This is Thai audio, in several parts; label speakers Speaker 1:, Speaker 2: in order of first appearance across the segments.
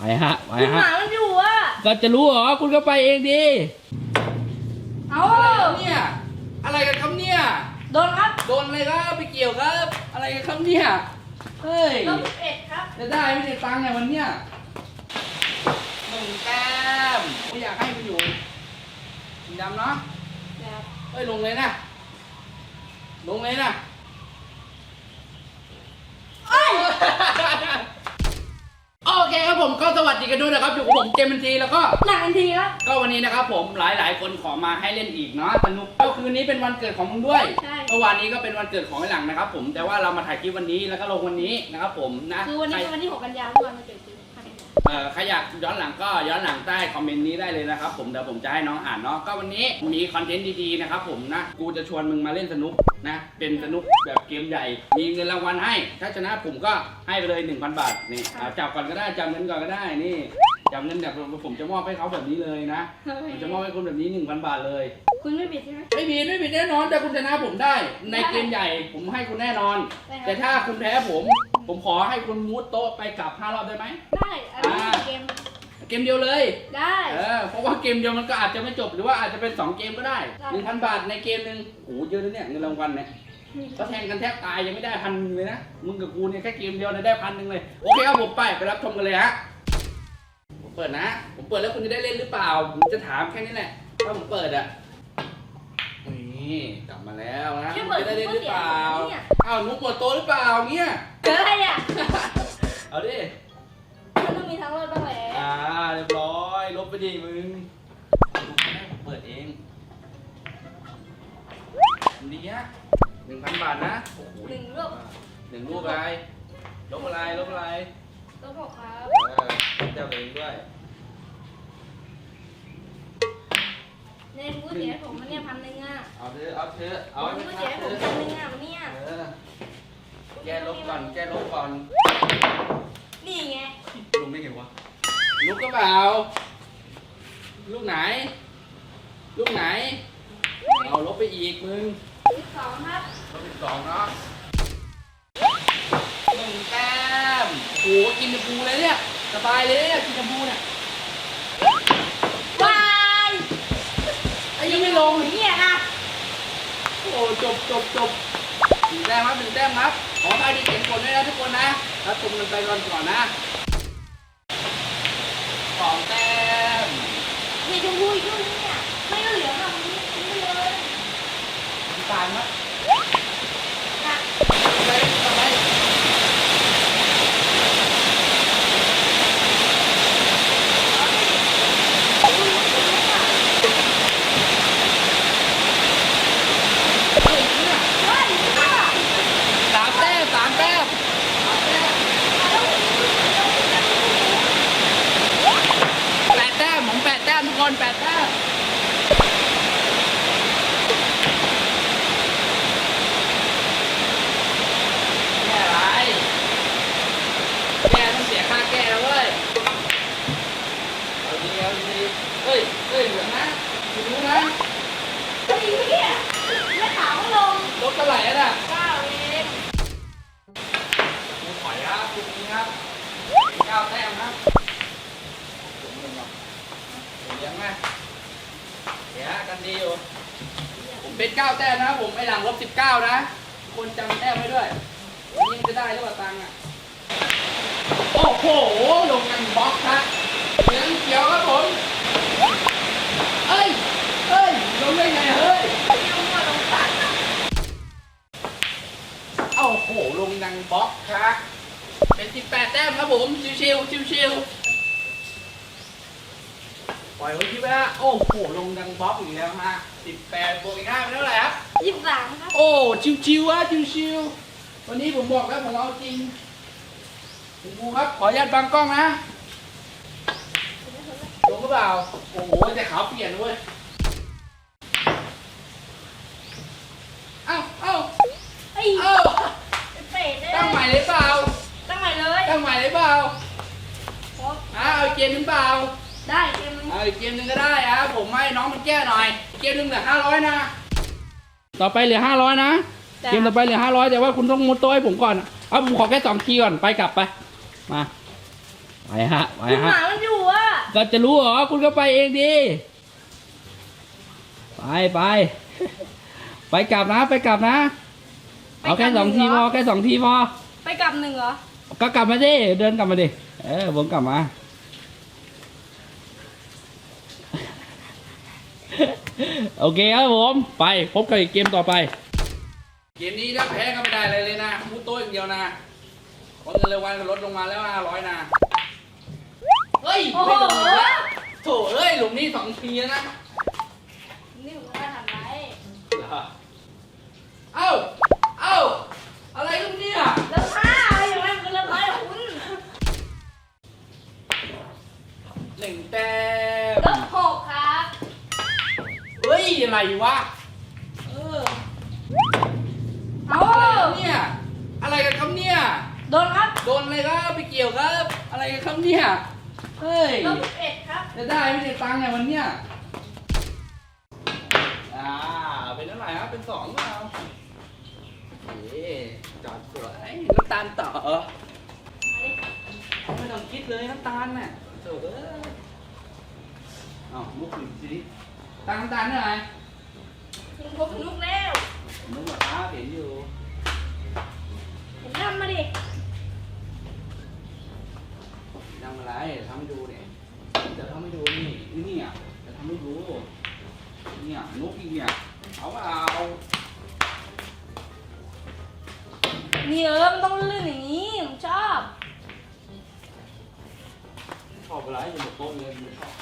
Speaker 1: ไปฮะไป
Speaker 2: คุณห
Speaker 1: ฮะ
Speaker 2: มามันอยู่อะ
Speaker 1: ก็จะรู้เหรอ คุณก็ไปเองดิ
Speaker 2: เอา
Speaker 1: อะไรครับเนี่ย อะไรกันครับเนี่ย
Speaker 2: โดนครับ
Speaker 1: โดนอะไรครับไปเกี่ยวครับ อะไรกันครับเนี่ย เฮ้ย
Speaker 2: ลบเอ็ดครับ
Speaker 1: จะได้ไม่ได้ตังค์ไงวันเนี้ยหนึ่งแต้มไม่อยากให้มันอยู่สีดำเนาะ
Speaker 2: นะครับ
Speaker 1: เฮ้ยลงเลยนะ ลงเลยนะ
Speaker 2: เอ้ย
Speaker 1: โอเคครับผมก็สวัส ดีกันด้วยนะครับอยู่กับผมเจมส์ทีแล้วก็
Speaker 2: หนังทันทีครับ
Speaker 1: ก็วันนี้นะครับผมหลายหลาย ๆ คนขอมาให้เล่นอีกเนาะสนุกก็คืนนี้เป็นวันเกิดของมึงด้วย
Speaker 2: ใช่
Speaker 1: เมื่อวานนี้ก็เป็นวันเกิดของไอ้หลังนะครับผมแต่ว่าเรามาถ่ายคลิปวันนี้แล้วก็ลงวันนี้นะครับผมนะ
Speaker 2: คือวันนี้
Speaker 1: ใคร
Speaker 2: เป็นวันที่ 6 กันยายนเมื่อวานมันเกิดปีพันธุ์
Speaker 1: เอ่อใครอยากย้อนหลังก็ย้อนหลังใต้คอมเมนต์นี้ได้เลยนะครับผมเดี๋ยวผมจะให้น้องอ่านเนาะก็วันนี้มีคอนเทนต์ดีๆนะครับผมนะกูจะชวนมึงมาเล่นสนุกนะเป็นสนุกแบบเกมใหญ่ มีเงินรางวัลให้ ถ้าชนะผมก็ให้ไปเลย 1,000 บาทนี่อ่าจับก่อนก็ได้จับเงินก่อนก็ได้นี่จับเงินแบบผมจะมอบให้เขาแบบนี้เลยนะผมจะมอบให้คุณแบบนี้ 1,000 บาทเลย
Speaker 2: คุณไม่บิดใช่ไหม
Speaker 1: ไม่ผิดไม่ผิดแน่นอนแต่คุณชนะผมได้ ในเกมใหญ่ผมให้คุณแน่นอน
Speaker 2: ได้ครับ
Speaker 1: แต่ถ้าคุณแพ้ผม ผมขอให้คุณมุดโต๊ะไปกลับห้ารอบได้ไหม
Speaker 2: ได้อันนี้
Speaker 1: อ่า
Speaker 2: เกม
Speaker 1: เกมเดียวเลย
Speaker 2: ได้
Speaker 1: เออ เพราะว่าเกมเดียวมันก็อาจจะไม่จบหรือว่าอาจจะเป็นสองเกมก็ได้
Speaker 2: ได้
Speaker 1: หนึ่งพันบาทในเกมหนึ่งโอ้โหเยอะเลยเนี่ยเงินรางวัลเนี่ยก็แทงกันแทบตายยังไม่ได้พันหนึ่งเลยนะ มึงกับกูเนี่ยแค่เกมเดียวเนี่ยได้พันหนึ่งเลย โอเคครับผมไปไปรับชมกันเลยฮะ ผมเปิดนะ ผมเปิดแล้วคุณจะได้เล่นหรือเปล่า ผมจะถามแค่นี้แหละ ถ้าผมเปิดอะนี่กลับมาแล้วนะคุณจะได้เล่นหรือเปล่าอ้าวนุ๊กหมดโตะหรือเปล่าเนี่ย
Speaker 2: เกิดอะไรอะ
Speaker 1: เอาดิ
Speaker 2: มันต้องมีทั้งรอดบ้างแหละ
Speaker 1: อ่าเรียบร้อย ลบไปดิมึงดูแม่ผมเปิดเองดีฮะหนึ่งพันบาทนะโอ้โห
Speaker 2: หนึ่งรูป
Speaker 1: หนึ่งรูปอะไร ลบอะไร ลบอะไร
Speaker 2: ลบหกครับ
Speaker 1: เออเจ้าเองด้วย
Speaker 2: ในมือเสียผมมันเนี่ยพันหนึ่งอะ
Speaker 1: เอาเถอะเอาเถอะเอาให้
Speaker 2: มื
Speaker 1: มัน
Speaker 2: อ
Speaker 1: ชั
Speaker 2: เสี
Speaker 1: ด
Speaker 2: ย
Speaker 1: เถ
Speaker 2: ผม
Speaker 1: อะ
Speaker 2: พันหนึ่งอะมันเนี่ย
Speaker 1: เออ แก้ลบก่อน แก้ลบก่อน
Speaker 2: นี่ไง
Speaker 1: ลุงได้ไงวะลุกก็เปล่าลูกไหน ลูกไหน เอาลบไปอีกมึง
Speaker 2: สิบสองครับ
Speaker 1: ลบสิบสองเนาะหนึ่งแต้มโหกินกระปูเลยเนี่ย สบายเลยเนี่ยกินกระปูเนี่ย
Speaker 2: วาย
Speaker 1: ไอ้ยังไม่ลง
Speaker 2: เนี่ยนะ
Speaker 1: โอ้จบจบจบหนึ่งแต้มครับหนึ่งแต้มครับ ขอให้ดีเสียงกดด้วยนะทุกคนนะรับชมมันไปก่อนก่อนนะสองแต้ม
Speaker 2: นี่ชมพูอีกรูปนึงเนี่ยไม่เหลืองอะมันทิ้งไปเลย
Speaker 1: น้ำตาลครับ
Speaker 2: อะ
Speaker 1: ไปต่อไปเฮ้ยเนี่ย
Speaker 2: เฮ้ยอะ
Speaker 1: สามแต้มสามแต้มแปดแต้มผมแปดแต้มทุกคนแปดแต้มแก้อะไรแก้ต้องเสียค่าแก้แล้วเว้ยเอาดีเอาดีเฮ้ยเหลืองนะคุณรู้นะ
Speaker 2: เฮ้ยเนี่ยไม่ขาวลง
Speaker 1: ลบเท่าไหร่นะ
Speaker 2: เก้าเอง
Speaker 1: กูถอยครับคุณนี้ครับเก้าแต้มครับผมเงินหรอกผมเลี้ยงไหมเดี๋ยวกันดีอยู่ผมเป็นเก้าแต้มนะผมไอหลังลบสิบเก้านะ คนจำแต้มไว้ด้วยวันนี้มันจะได้หรือเปล่าตังค์อะ โอ้โห ลงกันบล็อกครับเหลืองเขียวครับผม เอ้ย เอ้ย ลงได้ไงเฮ้ย
Speaker 2: ยังมาลงตัด
Speaker 1: โอ้โห ลงดัง บล็อกครับเป็น18แต้มครับผม ชิวๆชิวๆปล่อยไว้ที่ว่าโอ้โห ลงดังบล็อกอีกแล้วฮะ18บวกอีก5เป็นเท่าไหร่ครับ
Speaker 2: ยี่สิบสามครับ
Speaker 1: โอ้ ชิวๆวะชิวๆวันนี้ผมบอกแล้วผมเอาจริงคุณครูครับ ขออนุญาตบังกล้องนะลงหรือเปล่า โอ้โห แต่ขาวเปลี่ยนเว้ยเอ้าเอ้า
Speaker 2: ไอ้
Speaker 1: เอ้า
Speaker 2: เป็ดเลย
Speaker 1: ตั้งใหม่เลยเปล่า
Speaker 2: ตั้งใหม่เลย
Speaker 1: ตั้งใหม่เลยเปล่า
Speaker 2: ครบ
Speaker 1: อ่าเอาอีกเกมหนึงเปล่า
Speaker 2: ได้เกมนึง
Speaker 1: เอาอีกเกมหนึงก็ได้อะผมให้น้องมันแก้หน่อย เกมหนึงเหลือห้าร้อยนะ ต่อไปเหลือห้าร้อยนะ เกมต่อไปเหลือห้าร้อยแต่ว่าคุณต้องมุดโต๊ะให้ผมก่อน เอาผมขอแค่สองคีย์ก่อน ไปกลับไป มา ไปไปฮะ ไป
Speaker 2: คุณห
Speaker 1: ฮะ
Speaker 2: มามันอยู่อะ
Speaker 1: ก็จะรู้เหรอ คุณก็ไปเองดิไปไป ไปกลับนะ ไปกลับนะ เอาแค่สองทีพอแค่สองทีพอ
Speaker 2: ไปกลับหนึ่งเหรอ
Speaker 1: ก็กลับมาดิเดินกลับมาดิเออผมกลับมา โอเคครับผมไปพบกันอีกเกมต่อไป เกมนี้ถ้าแพ้ก็ไม่ได้เลยเลยนะมูโต้อย่างเดียวนะเพราะเงินรางวัลลดลงมาแล้วห้าร้อยนะเฮ้ย
Speaker 2: โอ้โห
Speaker 1: ไม่ลงแล้วโถเอ้ยหลุมนี้สองทีแล้วนะ
Speaker 2: นี่ผมก็ทำไร
Speaker 1: เอ้า เอ้า อะไรกันเนี่ย
Speaker 2: แล้วผ้าอะไรอย่างนั้นก็เลิกไรคุณ
Speaker 1: หนึ่งแต้ม
Speaker 2: เลิกหกครับ
Speaker 1: เฮ้ย อะไร วะ เออ
Speaker 2: เอา
Speaker 1: อะไรกันเนี่ย อะไรกันครับเนี่ย
Speaker 2: โดนครับ
Speaker 1: โดนอะไรครับไปเกี่ยวครับ อะไรกันครับเนี่ย เฮ้ย
Speaker 2: เลิกเอ็ดครับ
Speaker 1: จะได้ไม่ได้ตังค์ไงวันเนี้ย อ่า เป็นเท่าไหร่ครับ เป็นสองเปล่าเอ๊จอดสวยน้ำตาลต่อไม่ต้องคิดเลยน้ำตาลน่ะโถ่เอ้ยเอ้ามุกหนึ่งสิตังน้ำตาลเท่าไหร่
Speaker 2: คุณพบลูกแล้ว
Speaker 1: มุกเหรอครับเห็นอยู่
Speaker 2: เห็นทำมาดิ
Speaker 1: ทำอะไรทำให้ดูเนี่ยจะทำให้ดูนี่นี่อะจะทำให้ดูเนี่ยนกอีกเนี่ยเอาเปล่า
Speaker 2: นี่เออมันต้องลื่นอย่างนี้ผมชอบ
Speaker 1: ชอบอะไรอยู่บนโต๊ะเลยไม่ชอบ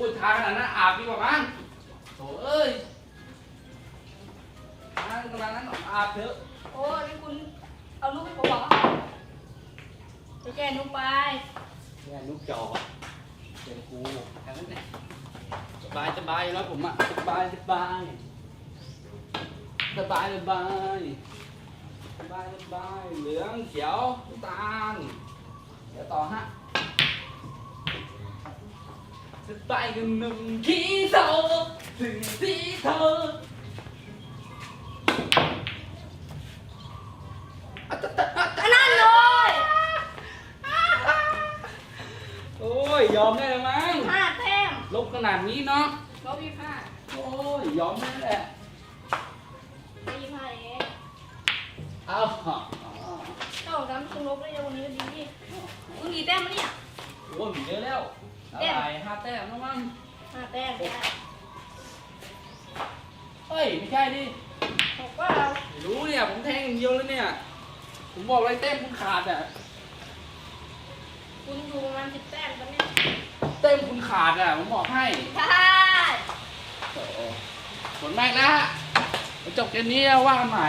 Speaker 1: อุ้ยทาขนาดนั้นอาบดีกว่ามั้งโถ่เอ้ยทาขนาดนั้นอาบเถอะ
Speaker 2: โอ้นี่คุณเอาลูกให้ผมเหรอไปแกนุกไป
Speaker 1: แค่ลูกจอเป็นกูแค่นั้นแหละสบายสบายอยู่แล้วผมอะสบายสบายสบายสบายสบายสบายเหลืองเขียวน้ำตาลเดี๋ยวต่อฮะ สบายกันหนึ่งขี้เธอถึงที่เธออะตะตะตะ
Speaker 2: อันนั้นเลย
Speaker 1: โอ้ยยอมได้แล้วมั้ง
Speaker 2: ห้าแต้ม
Speaker 1: ลบขนาดนี้เนาะ
Speaker 2: ลบยี่ห้า
Speaker 1: โอ้ยยอมได้แหละ
Speaker 2: ได้ยี่ห้าเอง
Speaker 1: เอา
Speaker 2: เจ้าดำคุณลบได้ยังวันนี้ก็ดีมึงกี่แต้มมาเนี่ย
Speaker 1: โอ้ยมีเยอะแล้ว อะไรห้าแต้มแล้วมั้ง
Speaker 2: ห้าแต้มได้
Speaker 1: เฮ้ยไม่ใช่ดิ
Speaker 2: บอกว่าเรา
Speaker 1: ไม่รู้เนี่ยผมแทงอย่างเดียวเลยเนี่ย ผมบอกเลยแต้มคุณขาดอะ
Speaker 2: คุณอยู่ประมาณสิบแต้มตอนเนี้ย
Speaker 1: แต้มคุณขาดอะผมบอกให้
Speaker 2: ใช่
Speaker 1: โอ้โหหมดแม็กซ์แล้วฮะจบเกมนี้แล้วว่ากันใหม่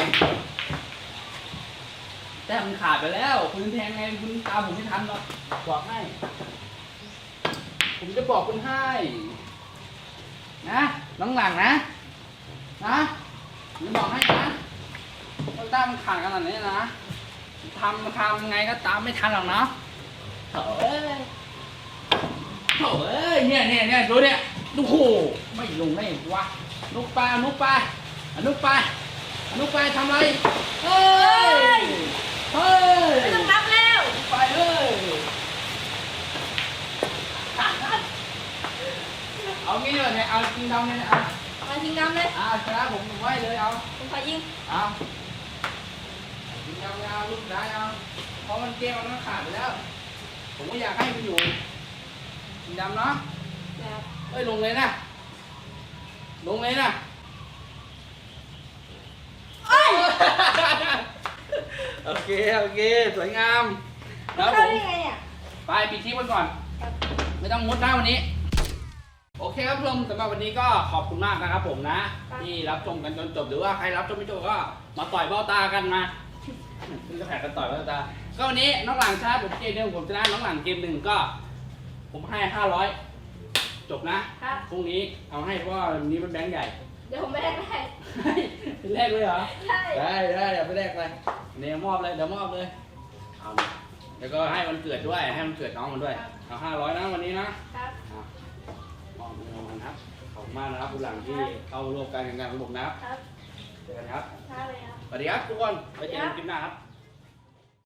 Speaker 1: แต้มมันขาดไปแล้ว คุณแทงไงคุณตามผมไม่ทันหรอกบอกให้ ผมจะบอกคุณให้ นะน้องหลังนะ นะผมจะบอกให้นะว่าแต้มมันขาดขนาดนี้นะทำทำไงก็ตามไม่ทันหรอกนะโถ่เอ้ยโถ่เอ้ยเนี่ยเนี่ยเนี่ยดูเนี่ยดูโหไม่ลงได้ไงวะนุกไปเอานุกไปเอานุกไปเอานุกไปทำไรเฮ้ยเฮ้ย
Speaker 2: ไม่ต้องนับแล้ว
Speaker 1: ไปเลยเอางี้เลยเนี่ยเอาจริงทำเลยเนี่ยเอา
Speaker 2: มาทิ้งดำเลย
Speaker 1: เอาชนะผมไว้เลยเอา
Speaker 2: ผมขอยิง
Speaker 1: เอาจริงเอาเอาลูกได้เอาเพราะมันเกมมันขาดไปแล้ว ผมก็อยากให้มันอยู่จริงดำเนาะเอ้ยลงเลยนะ ลงเลยนะโอเค โอเค สวยงามแล้วผ
Speaker 2: ม
Speaker 1: ไปปิดคลิปกันก่อน ไม่ต้องมุดหน้าวันนี้ โอเคครับผู้ชมสำหรับวันนี้ก็ขอบคุณมากนะครับผมนะ ที่รับชมกันจนจบหรือว่าใครรับชมไม่จบก็มาต่อยเบ้าตากันมาซึ่งก็แข่งกันต่อยเบ้าตา ก็วันนี้น้องหลังชนะผมเกมหนึ่งผมชนะน้องหลังเกมหนึ่งก็ ผมให้ห้าร้อยจบนะครับ พรุ่งนี้เอาให้เพราะว่าวันนี้มันแบงค์ใหญ่
Speaker 2: เดี๋ยวผมไม่ได้ได้
Speaker 1: เป็นแรกเลยเหรอ
Speaker 2: ใช่
Speaker 1: ได้ได้เดี๋ยวไปแรกเลยเนี่ยมอบเลยเดี๋ยวมอบเลยเอาแล้วก็ให้มันเกิดด้วยให้มันเกิดน้องมันด้วยเอาห้าร้อยนะวันนี้นะครับอะ มอบเงินรางวัลครับขอบคุณมากนะครับผู้หลังที่เข้าร่วมการแข่งขันของผมนะครับ
Speaker 2: ครับ
Speaker 1: เดี๋ยวเจอกันครับ
Speaker 2: ช้าเลยครับ
Speaker 1: สวัสดีครับทุกคนไว้เจอกันคลิปหน้าครับ